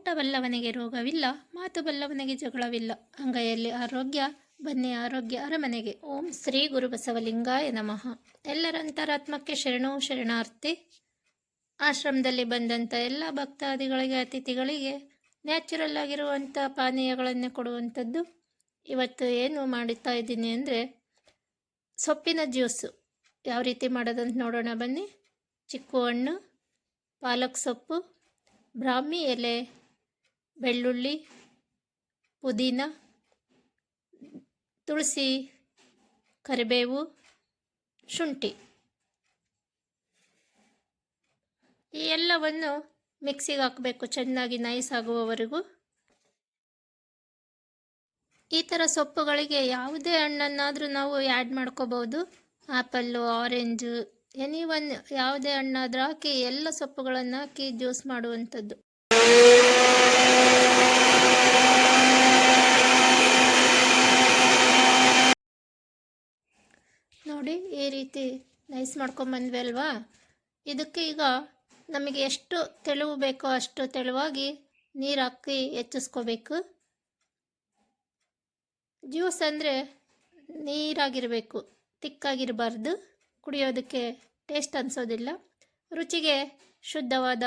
ಊಟ ಬಲ್ಲವನಿಗೆ ರೋಗವಿಲ್ಲ ಮಾತು ಬಲ್ಲವನಿಗೆ ಜಗಳವಿಲ್ಲ. ಅಂಗೈಯಲ್ಲಿ ಆರೋಗ್ಯ, ಬನ್ನಿ ಆರೋಗ್ಯ ಅರಮನೆಗೆ. ಓಂ ಶ್ರೀ ಗುರು ಬಸವಲಿಂಗಾಯ ನಮಃ. ಎಲ್ಲರ ಅಂತರಾತ್ಮಕ್ಕೆ ಶರಣೋ ಶರಣಾರ್ಥಿ. ಆಶ್ರಮದಲ್ಲಿ ಬಂದಂಥ ಎಲ್ಲ ಭಕ್ತಾದಿಗಳಿಗೆ, ಅತಿಥಿಗಳಿಗೆ ನ್ಯಾಚುರಲ್ ಆಗಿರುವಂಥ ಪಾನೀಯಗಳನ್ನೇ ಕೊಡುವಂಥದ್ದು. ಇವತ್ತು ಏನು ಮಾಡುತ್ತಾ ಇದ್ದೀನಿ ಅಂದರೆ ಸೊಪ್ಪಿನ ಜ್ಯೂಸು. ಯಾವ ರೀತಿ ಮಾಡೋದಂತ ನೋಡೋಣ ಬನ್ನಿ. ಚಿಕ್ಕು ಹಣ್ಣು ಪಾಲಕ್ ಸೊಪ್ಪು, ಬ್ರಾಹ್ಮಿ ಎಲೆ. ಬೆಳ್ಳುಳ್ಳಿ, ಪುದೀನ, ತುಳಸಿ ಕರಿಬೇವು, ಶುಂಠಿ. ಈ ಎಲ್ಲವನ್ನು ಮಿಕ್ಸಿಗೆ ಹಾಕಬೇಕು, ಚೆನ್ನಾಗಿ ನೈಸ್ ಆಗುವವರೆಗೂ ಈ ಥರ ಸೊಪ್ಪುಗಳಿಗೆ ಯಾವುದೇ ಹಣ್ಣನ್ನಾದರೂ ನಾವು ಆ್ಯಡ್ ಮಾಡ್ಕೋಬೋದು. ಆ್ಯಪಲ್ಲು, ಆರೆಂಜು ಎನಿ ಒನ್ ಯಾವುದೇ ಹಣ್ಣಾದರೂ ಹಾಕಿ ಎಲ್ಲ ಸೊಪ್ಪುಗಳನ್ನು ಹಾಕಿ ಜ್ಯೂಸ್ ಮಾಡುವಂಥದ್ದು. ನೋಡಿ ಈ ರೀತಿ ನೈಸ್ ಮಾಡ್ಕೊಂಬಂದ್ವಿ ಅಲ್ವಾ? ಇದಕ್ಕೆ ಈಗ ನಮಗೆ ಎಷ್ಟು ತೆಳುವು ಬೇಕೋ ಅಷ್ಟು ತೆಳುವಾಗಿ ನೀರು ಹಾಕಿ ಹೆಚ್ಚಿಸ್ಕೋಬೇಕು. ಜ್ಯೂಸ್ ಅಂದರೆ ನೀರಾಗಿರಬೇಕು, ತಿಕ್ಕಾಗಿರಬಾರ್ದು, ಕುಡಿಯೋದಕ್ಕೆ ಟೇಸ್ಟ್ ಅನಿಸೋದಿಲ್ಲ. ರುಚಿಗೆ ಶುದ್ಧವಾದ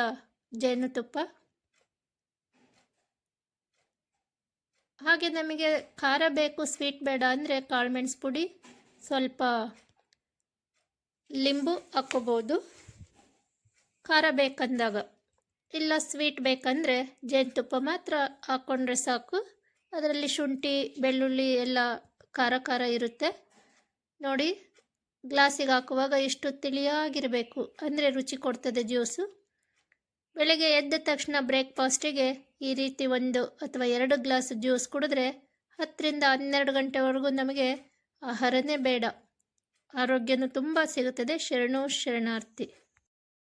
ಜೇನುತುಪ್ಪ. ಹಾಗೆ ನಮಗೆ ಖಾರ ಬೇಕು, ಸ್ವೀಟ್ ಬೇಡ ಅಂದರೆ ಕಾಳುಮೆಣಸು ಪುಡಿ. ಸ್ವಲ್ಪ ಲಿಂಬು ಹಾಕ್ಕೋಬೋದು. ಖಾರ ಬೇಕಂದಾಗ, ಇಲ್ಲ ಸ್ವೀಟ್ ಬೇಕಂದರೆ ಜೇನುತುಪ್ಪ ಮಾತ್ರ ಹಾಕ್ಕೊಂಡ್ರೆ ಸಾಕು. ಅದರಲ್ಲಿ ಶುಂಠಿ, ಬೆಳ್ಳುಳ್ಳಿ ಎಲ್ಲ ಖಾರ ಖಾರ ಇರುತ್ತೆ. ನೋಡಿ, ಗ್ಲಾಸಿಗೆ ಹಾಕುವಾಗ ಇಷ್ಟು ತಿಳಿಯಾಗಿರಬೇಕು. ಅಂದರೆ ರುಚಿ ಕೊಡ್ತದೆ ಜ್ಯೂಸು. ಬೆಳಗ್ಗೆ ಎದ್ದ ತಕ್ಷಣ ಬ್ರೇಕ್ಫಾಸ್ಟಿಗೆ ಈ ರೀತಿ ಒಂದು ಅಥವಾ ಎರಡು ಗ್ಲಾಸ್ ಜ್ಯೂಸ್ ಕುಡಿದ್ರೆ ಹತ್ತರಿಂದ ಹನ್ನೆರಡು ಗಂಟೆವರೆಗೂ ನಮಗೆ ಆಹಾರನೇ ಬೇಡ. ಆರೋಗ್ಯನೂ ತುಂಬ ಸಿಗುತ್ತದೆ. ಶರಣು ಶರಣಾರ್ಥಿ.